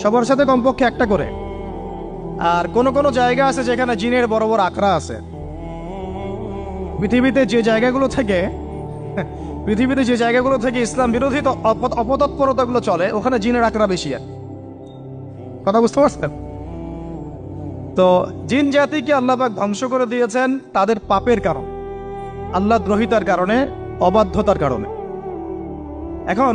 সবার সাথে কমপক্ষে একটা করে। আর কোন কোন জায়গা আছে যেখানে জিনের বড় বড় আখড়া আছে। পৃথিবীতে যে জায়গাগুলো থেকে, পৃথিবীতে যে জায়গাগুলো থেকে ইসলাম বিরোধী অপতৎপরতাগুলো চলে, ওখানে জিনের আখড়া বেশি আর কথা বুঝতে পারছেন? তো জিন জাতিকে আল্লাহবাক ধ্বংস করে দিয়েছেন তাদের পাপের কারণে। আল্লাহ দ্রোহিতার কারণে, অবাধ্যতার কারণে। এখন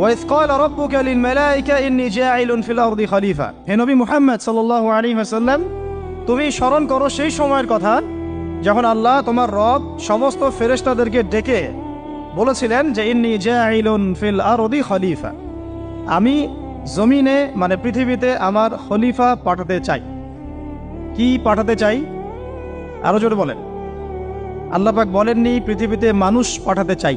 ওয়াইস কল রব্বুকা লিল মালাইকা ইন্নী জাঈলুন ফিল আরদি খলিফা হে নবী মুহাম্মদ সাল্লাল্লাহু আলাইহি ওয়াসাল্লাম, তুমি স্মরণ করো সেই সময়ের কথা যখন আল্লাহ তোমার রব সমস্ত ফেরেস্তাদেরকে ডেকে বলেছিলেন যে, ইন্নি জাঈলুন ফিল আরদি খলিফা। আমি জমিনে মানে পৃথিবীতে আমার খলিফা পাঠাতে চাই। কি পাঠাতে চাই? আরও জোরে বলেন। আল্লাপাক বলেননি, পৃথিবীতে মানুষ পাঠাতে চাই।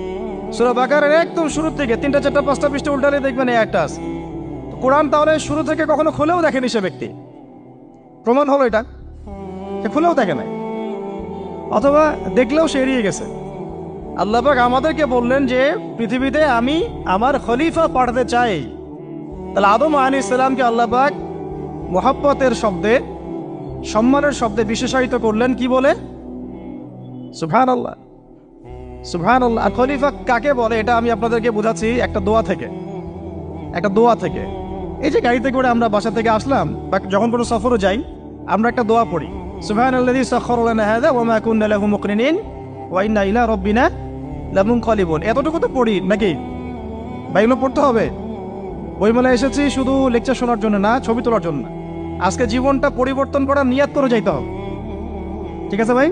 সুরা বাকারের একদম শুরুর থেকে তিনটা, চারটা, পাঁচটা পৃষ্ঠা উল্টালে দেখবেন এই একটা আছে। কোরআন তাহলে শুরু থেকে কখনো খুলেও দেখেনি সে ব্যক্তি। প্রমাণ হলো এটা। সে খুলেও দেখে নাই। অথবা দেখলেও সে এড়িয়ে গেছে। আল্লাহবাক আমাদেরকে বললেন যে, পৃথিবীতে আমি আমার খলিফা পাঠাতে চাই। তাহলে আদম আলী ইসলামকে আল্লাহবাক মোহাব্বতের শব্দে, সম্মানের শব্দে বিশেষায়িত করলেন কি বলে? সুফান আল্লাহ সুবহান আল্লাহ আর খলিফা কাকে বলে এটা আমি আপনাদেরকে বোঝাচ্ছি একটা দোয়া থেকে। একটা দোয়া থেকে। এই যে গাড়িতে করে আমরা বাসা থেকে আসলাম, বা যখন কোনো সফরে যাই, আমরা একটা দোয়া পড়ি। সুবহান আল্লাযী সাখারা লানা হাযা ওয়া মা কুননা লাহু মুকরিনিন ওয়া ইন্না ইলা রাব্বিনা লামুনকালিবুন। এতটুকু তো পড়ি নাকি? বা এগুলো পড়তে হবে। বইমেলা এসেছি শুধু লেকচার শোনার জন্য না, ছবি তোলার জন্য আজকে জীবনটা পরিবর্তন করার নিয়াত করে যাইতে হবে। ঠিক আছে ভাই?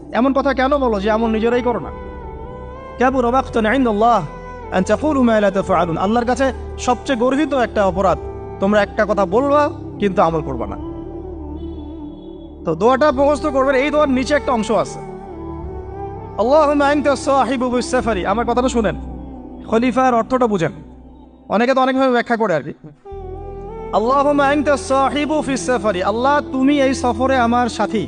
এমন কথা কেন বলো যে আমল নিজেরাই করো না? আন তাকুলু মা লা আল্লাহর কাছে সবচেয়ে গর্হিত একটা অপরাধ, তোমরা একটা কথা বলবা, কিন্তু আমল করবা না। তো দোয়াটা মুখস্থ করবেন, এই দোয়ার নিচে একটা অংশ আছে। বিস-সাফারি। আমার কথাটা শুনেন। খলিফার অর্থটা বুঝেন। অনেকে তো অনেকভাবে ব্যাখ্যা করে আর কি। ফিস সাফারি আল্লাহ, তুমি এই সফরে আমার সাথী।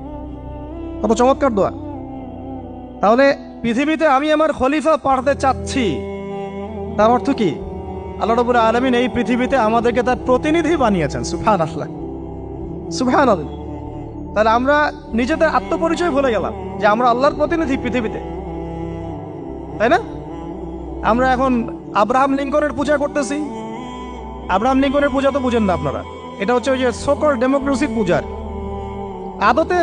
কত চমৎকার দোয়া। তাহলে পৃথিবীতে আমি আমার খলিফা পাঠাতে চাচ্ছি। তার অর্থ কি? আল্লাহ রবুল আলমিন এই পৃথিবীতে আমাদেরকে তার প্রতিনিধি বানিয়েছেন সুফান আল্লাহ সুফান আল্লাহ তাহলে আমরা নিজেদের আত্মপরিচয় ভুলে গেলাম যে আমরা আল্লাহর প্রতিনিধি পৃথিবীতে। তাই না? আমরা এখন আব্রাহাম লিঙ্কনের পূজা করতেছি। আব্রাহাম লিঙ্কনের পূজা তো বুঝেন না আপনারা। এটা হচ্ছে ওই যে সকল ডেমোক্রেসির পূজার আদতে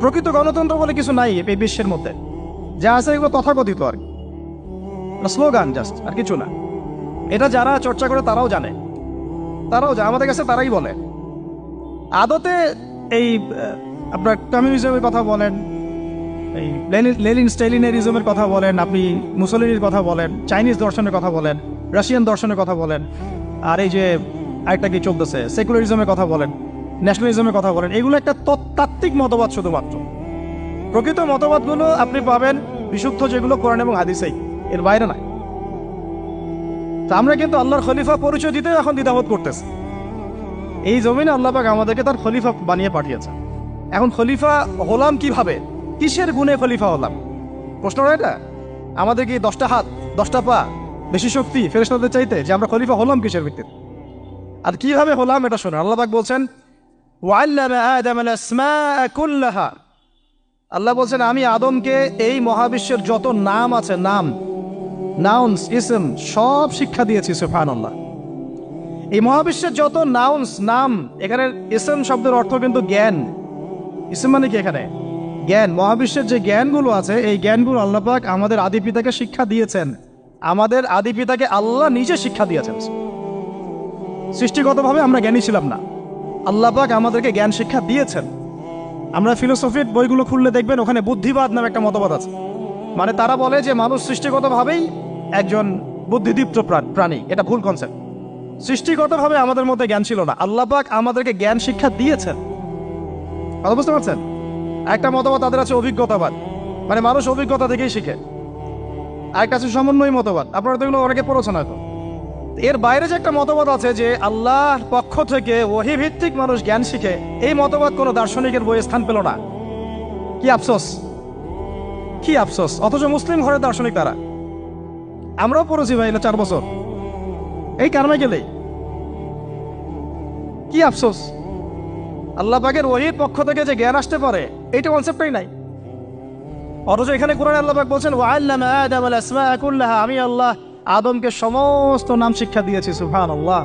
প্রকৃত গণতন্ত্র বলে কিছু নাই এই বিশ্বের মধ্যে। যা আছে এগুলো তথাকথিত আর কি। স্লোগান জাস্ট আর কিছু না। এটা যারা চর্চা করে তারাও জানে। তারাও জানে আমাদের কাছে তারাই বলে। আদতে এই আপনার কমিউনিজমের কথা বলেন, এই লেনিন স্টেলিনারিজমের কথা বলেন, আপনি মুসলিনের কথা বলেন চাইনিজ দর্শনের কথা বলেন রাশিয়ান দর্শনের কথা বলেন, আর এই যে আরেকটা কি চলতেছে সেকুলারিজমের কথা বলেন। ন্যাশনালিজমের কথা বলেন, এগুলো একটা তত্ত্বাত্ত্বিক মতবাদ শুধুমাত্র। প্রকৃত মতবাদগুলো আপনি পাবেন বিশুদ্ধ যেগুলো কোরআন এবং হাদিসেই, এর বাইরে নাই। তা আমরা কিন্তু আল্লাহর খলিফা পরিচয় দিতে এখন দ্বিধাবোধ করতেছি। এই জমিনে আল্লাহ পাক আমাদেরকে তার খলিফা বানিয়ে পাঠিয়েছে এখন খলিফা হলাম কীভাবে? কিসের গুণে খলিফা হলাম? প্রশ্নটা এটা? আমাদের কি দশটা হাত, দশটা পা বেশি শক্তি ফেরেস্তাদের চাইতে যে আমরা খলিফা হলাম কিসের ভিত্তিতে? আর কীভাবে হলাম এটা শোনেন, আল্লাহ পাক বলছেন আল্লাহ বলছেন, আমি আদমকে এই মহাবিশ্বের যত নাম আছে, নাম নাউন্স ইসম সব শিক্ষা দিয়েছি সুফান আল্লাহ এই মহাবিশ্বের যত নাউন্স নাম, এখানে ইসম শব্দের অর্থ কিন্তু জ্ঞান। ইসম মানে কি এখানে? জ্ঞান। মহাবিশ্বের যে জ্ঞানগুলো আছে, এই জ্ঞানগুলো আল্লাহ পাক আমাদের আদি পিতাকে শিক্ষা দিয়েছেন। আমাদের আদি পিতাকে আল্লাহ নিজে শিক্ষা দিয়েছেন। সৃষ্টিগতভাবে আমরা জ্ঞানী ছিলাম না। আল্লাহ পাক আমাদেরকে জ্ঞান শিক্ষা দিয়েছেন। আমরা ফিলোসফির বইগুলো খুললে দেখবেন ওখানে বুদ্ধিবাদ নামে একটা মতবাদ আছে। মানে তারা বলে যে মানুষ সৃষ্টিগতভাবেই একজন বুদ্ধিদীপ্ত প্রা- প্রাণী। এটা ভুল কনসেপ্ট সৃষ্টিগতভাবে আমাদের মধ্যে জ্ঞান ছিল না। আল্লাহ পাক আমাদেরকে জ্ঞান শিক্ষা দিয়েছেন। কথা বুঝতে পারছেন? একটা মতবাদ তাদের আছে অভিজ্ঞতাবাদ। মানে মানুষ অভিজ্ঞতা থেকেই শিখে। আরেকটা আছে সমন্বয় মতবাদ। আপনারা তো এগুলো অনেকে পড়েছেন হয়তো। এর বাইরে যে একটা মতবাদ আছে যে আল্লাহর পক্ষ থেকে ভিত্তিক মানুষ জ্ঞান শিখে, এই মতবাদ কোনো দার্শনিকের বই স্থান পেল না। কি আফসোস? কি আফসোস? অথচ মুসলিম ঘরের দার্শনিক তারা। আমরাও পড়েছি ভাই চার বছর। এই কারণে গেলে কি আফসোস? আল্লাহ পাকের ওহির পক্ষ থেকে যে জ্ঞান আসতে পারে, এইটা কনসেপ্টই নাই। অথচ এখানে কোরআন আল্লাহ পাক বলছেন আমি আল্লাহ আদমকে সমস্ত নাম শিক্ষা দিয়েছি সুবহান আল্লাহ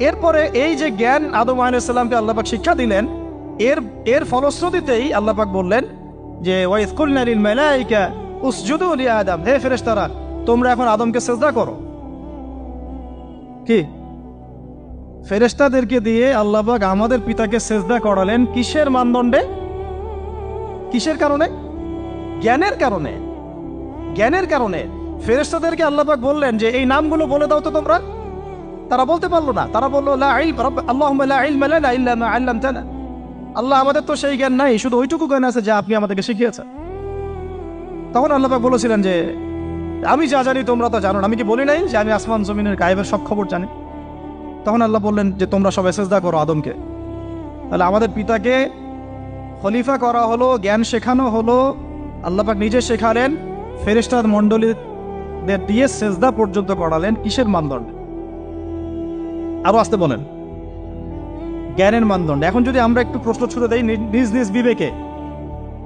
এরপরে এই যে জ্ঞান আদম আলাইসাল্লামকে আল্লাহ পাক শিক্ষা দিলেন, এর এর ফলশ্রুতিতেই আল্লাহ পাক বললেন যে ওয়াইজ কুলনা লিল মালাইকা উসজুদু লি আদম হে ফেরেশতারা, তোমরা এখন আদমকে সেজদা করো। কি? ফেরেশতাদেরকে দিয়ে আল্লাপাক আমাদের পিতাকে সেজদা করালেন কিসের মানদণ্ডে? কিসের কারণে? জ্ঞানের কারণে। জ্ঞানের কারণে। ফেরেশতাদেরকে আল্লাহ পাক বললেন যে, এই নামগুলো বলে দাও তো তোমরা। তারা বলতে পারল না। তারা বলল আল্লামতানা। আল্লাহ আমাদের তো সেই জ্ঞান নাই, শুধু ওইটুকু জ্ঞান আছে যা আপনি আমাদেরকে শিখিয়েছেন। তখন আল্লাহ পাক বলেছিলেন যে, আমি যা জানি তোমরা তো জানো আমি কি বলি নাই যে, আমি আসমান জমিনের গায়েবের সব খবর জানি? তখন আল্লাহ বললেন যে, তোমরা সব এসেজদা করো আদমকে। তাহলে আমাদের পিতাকে খলিফা করা হলো, জ্ঞান শেখানো হলো। আল্লাহ পাক নিজে শেখালেন ফেরেস্তাদ মণ্ডলীদের দিয়ে সেজদা পর্যন্ত করালেন কিসের মানদণ্ডে? আরও আসতে বলেন। জ্ঞানের মানদণ্ড। এখন যদি আমরা একটু প্রশ্ন ছুড়ে দেই নিজ নিজ বিবেকে,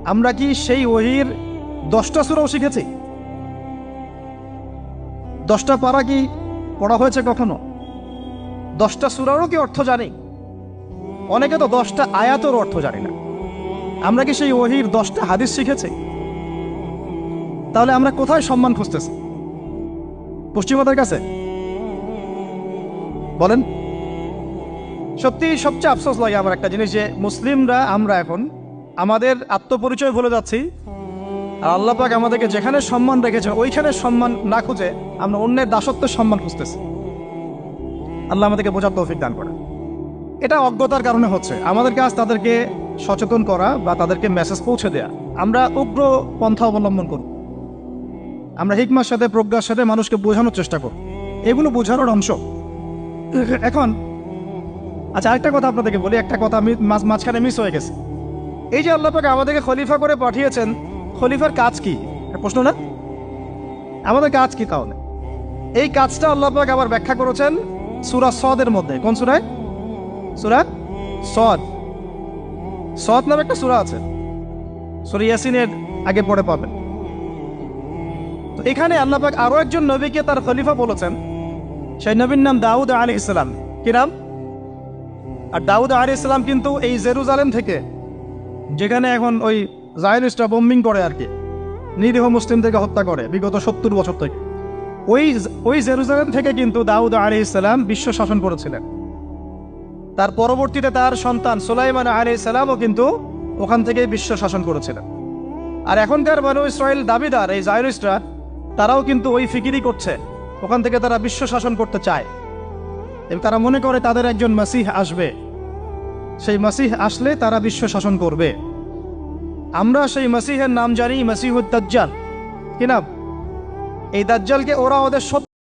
আমরা কি সেই ওহির দশটা সুরাও শিখেছি? দশটা পারা কি পড়া হয়েছে কখনো? দশটা সুরারও কি অর্থ জানি? অনেকে তো দশটা আয়াতের অর্থ জানি না। আমরা কি সেই ওহির দশটা হাদিস শিখেছি? তাহলে আমরা কোথায় সম্মান খুঁজতেছি? পশ্চিমাদের কাছে। বলেন, সত্যি সবচেয়ে আফসোস লাগে আমার একটা জিনিস যে, মুসলিমরা আমরা এখন আমাদের আত্মপরিচয় ভুলে যাচ্ছি। আর আল্লাহ পাক আমাদেরকে যেখানে সম্মান রেখেছে, ওইখানে সম্মান না খুঁজে আমরা অন্যের দাসত্বের সম্মান খুঁজতেছি। আল্লাহ আমাদেরকে বোঝার তৌফিক দান করে এটা অজ্ঞতার কারণে হচ্ছে। আমাদের কাজ তাদেরকে সচেতন করা বা তাদেরকে মেসেজ পৌঁছে দেয়া। আমরা উগ্র পন্থা অবলম্বন করি আমরা হিকমার সাথে, প্রজ্ঞার সাথে মানুষকে বোঝানোর চেষ্টা করি এগুলো বোঝানোর অংশ। এখন আচ্ছা আরেকটা কথা আপনাদেরকে বলি, একটা কথা মাঝখানে মিস হয়ে গেছে। এই যে আল্লাহ পাক আমাদেরকে খলিফা করে পাঠিয়েছেন, খলিফার কাজ কি? প্রশ্ন না? আমাদের কাজ কি তাহলে? এই কাজটা আল্লাহ পাক আবার ব্যাখ্যা করেছেন সুরা সদের মধ্যে। কোন সুরায়? সুরা সদ। সদ নামে একটা সুরা আছে। সুরা ইয়াসিনের আগে পড়ে পাবেন। এখানে আল্লাহ পাক আরও একজন নবীকে তার খলিফা বলেছেন। সেই নবীর নাম দাউদ আলী ইসলাম কি নাম? আর দাউদ আলী ইসলাম কিন্তু এই জেরুজালেম থেকে, যেখানে এখন ওই জায়নিস্টরা বোম্বিং করে আর কি, নিরীহ মুসলিমদেরকে হত্যা করে বিগত সত্তর বছর থেকে। ওই ওই জেরুজালেম থেকে কিন্তু দাউদ আলী ইসলাম বিশ্ব শাসন করেছিলেন। তার পরবর্তীতে তার সন্তান সুলাইমান আলী ইসলামও কিন্তু ওখান থেকে বিশ্ব শাসন করেছিলেন। আর এখনকার মানুষ ইসরায়েল দাবিদার, এই জায়নিস্টরা তারাও কিন্তু ওই ফিকিরই করছে। ওখান থেকে তারা বিশ্ব শাসন করতে চায়। এবং তারা মনে করে তাদের একজন মাসিহ আসবে। সেই মাসিহ আসলে তারা বিশ্ব শাসন করবে। আমরা সেই মাসিহের নাম জানি মাসিহুদ্দাজ্জাল কি নাম? এই দাজ্জালকে ওরা ওদের সত্য